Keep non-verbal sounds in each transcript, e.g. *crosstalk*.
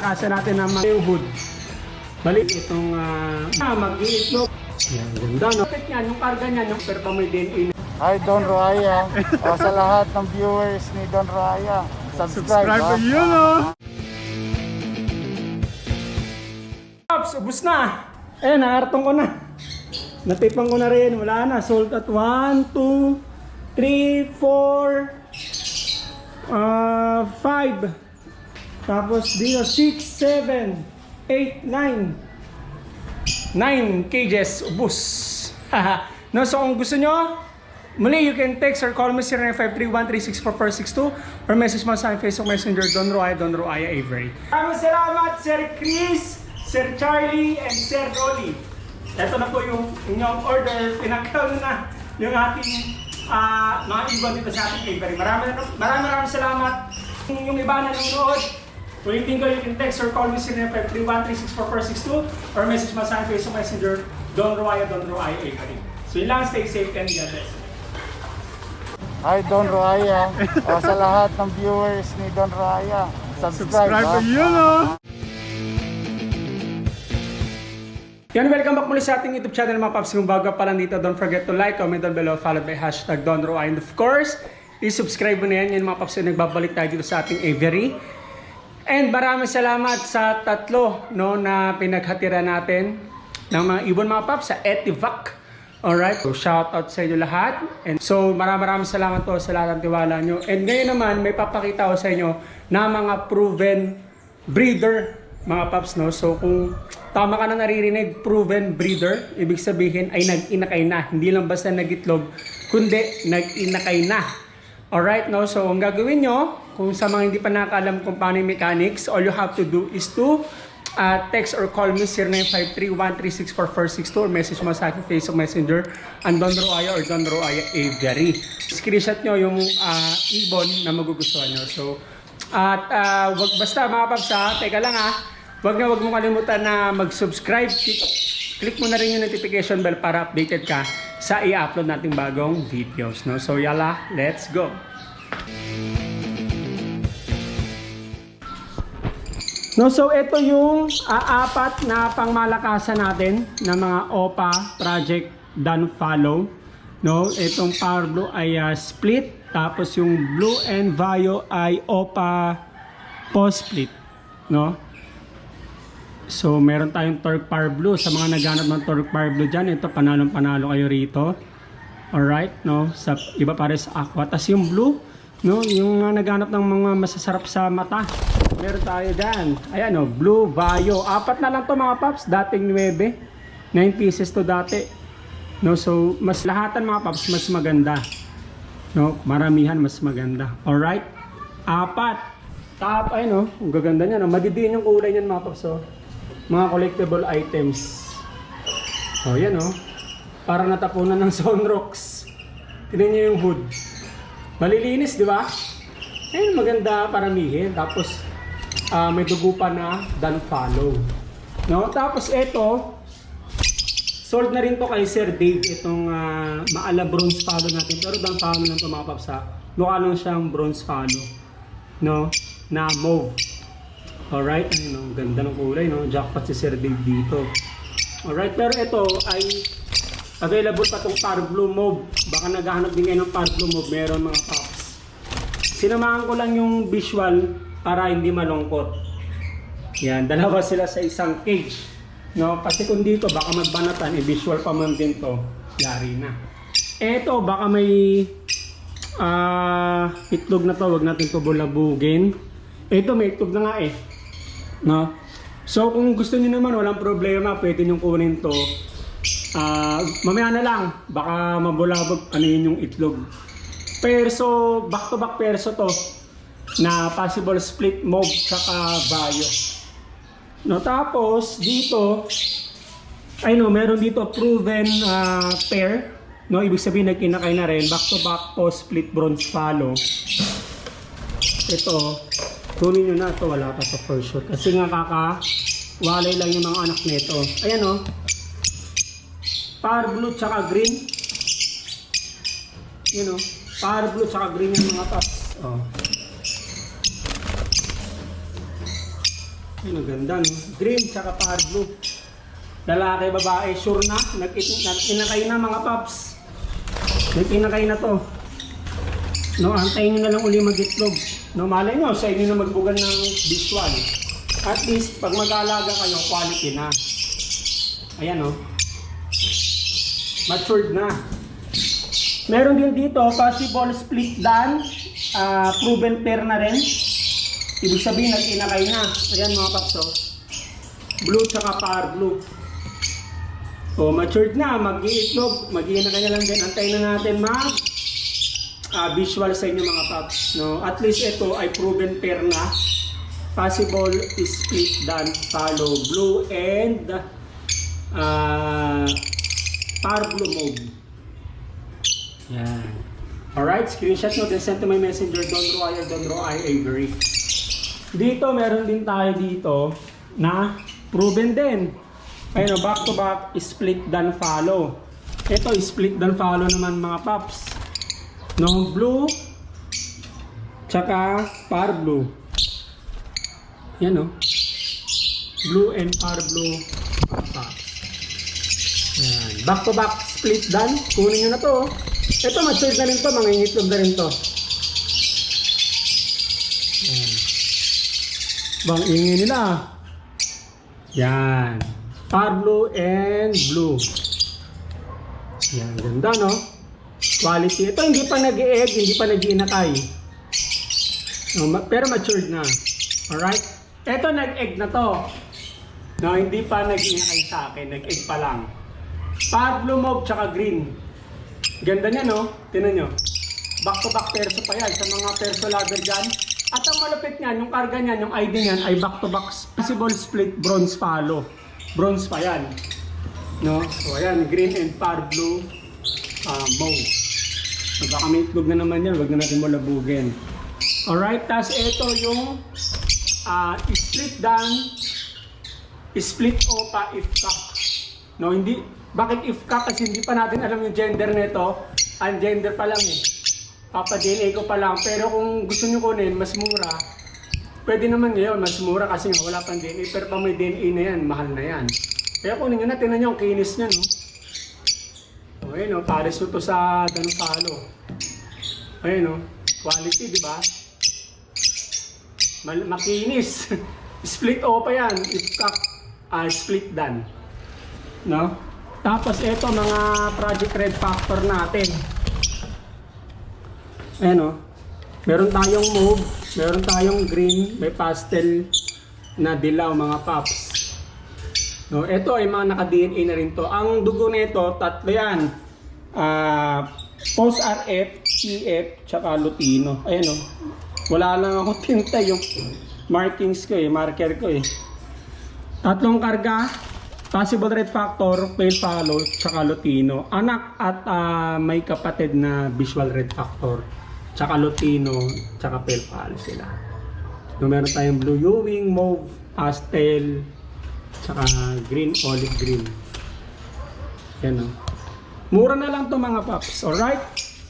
Kasa natin ng mga hood. Balik itong uh, mag-iitlog. Yan, ganda no. Bakit yan, yung karga niyan, yung pero may DNA. Hi Don Raya. o, sa lahat ng viewers ni Don Raya. Subscribe, ha? yun oh. Pops, ubus na. Eh, naartong ko na. Natipang ko na rin. Wala na. Sold at 1, 2, 3, 4, uh, 5. Tapos dito 6, 7, 8, 9. 9 cages. Ubus. *laughs* no, so kung gusto nyo, muli you can text or call me 0953-1364462 or message mo sa aking Facebook Messenger Don Roaya, Don Roaya Avery. Maraming salamat Sir Chris, Sir Charlie, and Sir Rolly. Ito na po yung inyong order. Pinagkaw na yung ating ah, mga ibon dito sa ating Avery. Maraming maraming maraming salamat. Yung iba na nanonood, ulitin ko you can text or call me 0953-1364462 or message mo sa aking Facebook Messenger Don Roaya, Don Roaya Avery. So yun lang, stay safe and God bless. Hi Don Raya. o, sa lahat ng viewers ni Don Raya. Subscribe, ha? oh. Yan, welcome back muli sa ating YouTube channel mga paps. Kung bago pa lang dito, don't forget to like, comment down below, followed by hashtag DonRoa. And of course, i-subscribe mo na yan. Yan mga paps, nagbabalik tayo dito sa ating Avery. And maraming salamat sa tatlo no, na pinaghatira natin ng mga ibon mga paps sa Etivac. Alright, so shout out sa inyo lahat. And so maraming maraming salamat po sa lahat ng tiwala nyo. And ngayon naman, may papakita ko sa inyo na mga proven breeder mga paps no. So kung tama ka na naririnig, proven breeder, ibig sabihin ay nag-inakay na. Hindi lang basta nagitlog, kundi nag-inakay na. Alright, no? So, ang gagawin nyo, kung sa mga hindi pa nakakalam kung paano yung mechanics, all you have to do is to uh, text or call me 0953-1364462 or message mo sa aking Facebook Messenger ang Don Roaya or Don Roaya Avery. Screenshot nyo yung uh, ibon na magugustuhan nyo. So, at uh, wag basta mga paps ha, teka lang ha, wag na wag mo kalimutan na mag-subscribe. Click mo na rin yung notification bell para updated ka sa i-upload nating bagong videos. No? So yala, let's go! No, so ito yung ah, apat na pangmalakasan natin na mga OPA project done follow. No, itong Power Blue ay ah, split tapos yung Blue and Vaio ay OPA post split, no? So meron tayong Torque Power Blue sa mga naghanap ng Torque Power Blue diyan, ito panalong panalo kayo rito. Alright, no? Sa iba pares aqua. Tapos yung blue, no? Yung mga naghanap ng mga masasarap sa mata. Meron tayo dyan. Ayan, no? Blue Vaio. Apat na lang to mga paps. Dating 9. 9 pieces to dati. No? So, mas lahatan mga paps, mas maganda. No? Maramihan, mas maganda. Alright? Apat. Top, ay no? Ang gaganda niya. No? Madidiin yung kulay niyan mga paps. Oh. Mga collectible items. Oh, yan oh. Parang natapunan ng *laughs* sunrocks. Tignan niyo yung hood. Malilinis, di ba? Ayun, maganda paramihin. Tapos, ah, may dugo pa na done follow. No? Tapos, ito, sold na rin to kay Sir Dave. Itong ah, maala bronze follow natin. Pero done follow lang to mga paps ha. Mukha lang siyang bronze follow. No? Na mauve. Alright, ayun, no? ganda ng kulay, no? Jackpot si Sir Dave dito. Alright, pero ito ay available pa tong Power Blue. Baka naghahanap din kayo ng Power Blue Mauve, meron mga paps. Sinamahan ko lang yung visual para hindi malungkot. Yan, dalawa *laughs* sila sa isang cage. No, kasi kung dito baka magbanatan, eh, visual pa man din to, yari na. Eto, baka may ah itlog na to, wag natin to bulabugin. Ito, may itlog na nga eh. No? So, kung gusto niyo naman, walang problema, pwede niyo kunin to. Ah, mamaya na lang, baka mabulabog ano yun yung itlog. Perso, back to back perso to na possible split mauve saka bayo. No, tapos dito ay no, meron dito proven ah, pair. No, ibig sabihin nagkinakay na rin back to back post split bronze follow. Ito, kunin nyo na ito, wala pa sa first shot. Kasi nga kaka, walay lang yung mga anak nito. Ayan o. Power blue tsaka green. Yun o. Power blue tsaka green yung mga tops. Oh. Ayun, ang ganda, no? Green, tsaka par blue. Lalaki, babae, sure na. Nag-inakay na, mga paps. Nag-inakay na to. No, antayin nyo na lang uli mag-itlog. No, malay nyo, sa inyo na magbugan ng visual. At least, pag mag-aalaga kayo, quality na. Ayan, no? Matured na. Meron din dito, possible split dan. ah, proven pair na rin. Ibig sabihin, nag-inakay na. Ayan mga paps, oh. Blue tsaka par blue. O, matured na. Mag-iitlog. Mag-iinakay na lang din. Antayin na natin mag ah, visual sa inyo mga paps. No? At least ito ay proven pair na. Possible split dan follow blue and ah par blue mode. Yan. Alright, screenshot mo then send to my messenger Don Roy or Don Roy Avery. Dito, meron din tayo dito na proven din. Ayun, back to back, split dan follow. Ito, split dan follow naman mga paps. No blue, tsaka par blue. Yan oh. Blue and par blue paps. Yan. Back to back split dan. Kunin nyo na to. oh. Ito, matured na rin to. Mga ingitlog na rin to. Yan. Bang ingin nila. Yan. Par blue and blue. Yan. Ganda, no? Quality. Ito, hindi pa nag-egg, hindi pa nag-inakay. No, ma- pero matured na. Alright? Ito, nag-egg na to. No, hindi pa nag-inakay sa akin. Nag-egg pa lang. Par blue mauve tsaka green. Ganda niya, no? Tinan nyo. Back to back perso pa yan sa mga perso lover dyan. At ang malupit niyan, yung karga niyan, yung ID niyan ay back to back possible split bronze follow. Bronze pa yan. No? So ayan, green and par blue uh, mauve. So, baka may itlog na naman yan, wag na natin malabugin. Alright, tas ito yung ah, split down, split opa if cup. No, hindi. Bakit if ka? Kasi hindi pa natin alam yung gender nito. Ang gender pa lang eh. Papa-DNA ko pa lang. Pero kung gusto nyo kunin, mas mura. Pwede naman ngayon, mas mura kasi nga wala pang DNA. Pero pag may DNA na yan, mahal na yan. Kaya kunin nyo na, tinan nyo ang kinis niya, no? O, ayun, no? Pares nyo to sa Danupalo. Ayun, no? Quality, di ba? Makinis. *laughs* split o pa yan. If kak, ah, split dan. No? Tapos ito mga Project Red Factor natin. Ayan o. Meron tayong mauve, meron tayong green, may pastel na dilaw mga pops. No, ito ay mga naka-DNA na rin to. Ang dugo nito, tatlo yan. Ah, post RF, CF, tsaka Lutino. Ayan o. Wala lang ako *laughs* tinta yung markings ko eh, marker ko eh. Tatlong karga, possible red factor, pale follow, tsaka Lutino. Anak at ah, may kapatid na visual red factor, tsaka Lutino, tsaka pale follow sila. No, meron tayong blue Ewing, mauve, pastel, tsaka green, olive green. Yan o. Mura na lang to mga paps, alright?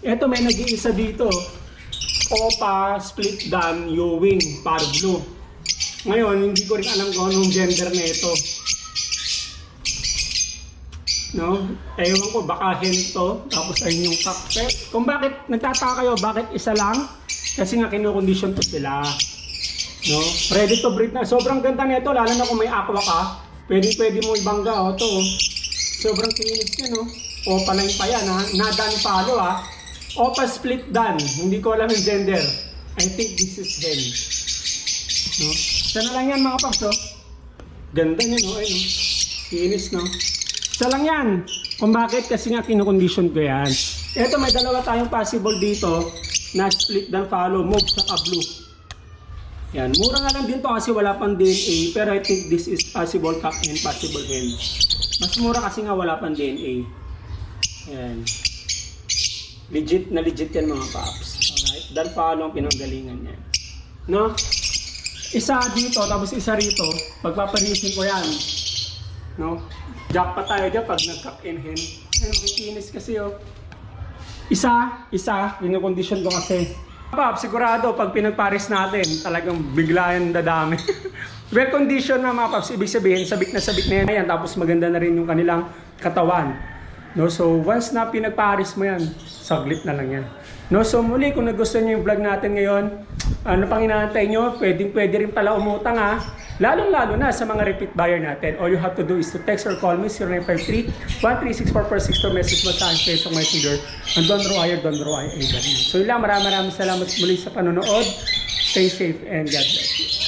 Ito may nag-iisa dito. Opa, split dan, Ewing, par blue. Ngayon, hindi ko rin alam kung anong gender na ito. No? Ewan ko, baka hen to, tapos ayun yung kakpe. Kung bakit, nagtataka kayo, bakit isa lang? Kasi nga kinukondisyon to sila. No? Ready to breed na. Sobrang ganda nito, lalo na kung may aqua ka. Pwede, pwede mo ibangga, oh, to. oh. Sobrang kinis niya, no? Opa line pa yan, ha? Nadan palo, ha? Opa split dan. Hindi ko alam yung gender. I think this is hen. No? Sana lang yan mga paps, oh. Ganda niya, no? Ayun, no? Kinis, no? Isa lang yan. Kung bakit? Kasi nga kinukondisyon ko yan. Ito, may dalawa tayong possible dito na split dan follow, move sa blue. Yan. Mura nga lang din to kasi wala pang DNA. Pero I think this is possible cup and possible hen. Mas mura kasi nga wala pang DNA. Yan. Legit na legit yan mga paps. Alright. Dan follow ang pinanggalingan niya. No? Isa dito, tapos isa rito. Pagpapanisin ko yan. No? Jack pa tayo dyan pag nag-cup and hen. Ayun, kikinis kasi oh. Isa, isa, kinukondisyon ko kasi. Pap, sigurado pag pinagpares natin, talagang bigla yan dadami. *laughs* well condition na mga paps, ibig sabihin, sabik na sabik na yan, Ayan, tapos maganda na rin yung kanilang katawan. No, so once na pinagparis mo yan, saglit na lang yan. No, so muli kung nagustuhan niyo yung vlog natin ngayon, ano pang inaantay nyo, pwedeng pwede rin pala umutang ha. Lalong lalo na sa mga repeat buyer natin. All you have to do is to text or call me 0953-1364462 message mo sa aking Facebook Messenger. And Don Royer, Don Royer, So yun lang, maraming maraming salamat muli sa panonood. Stay safe and God bless you.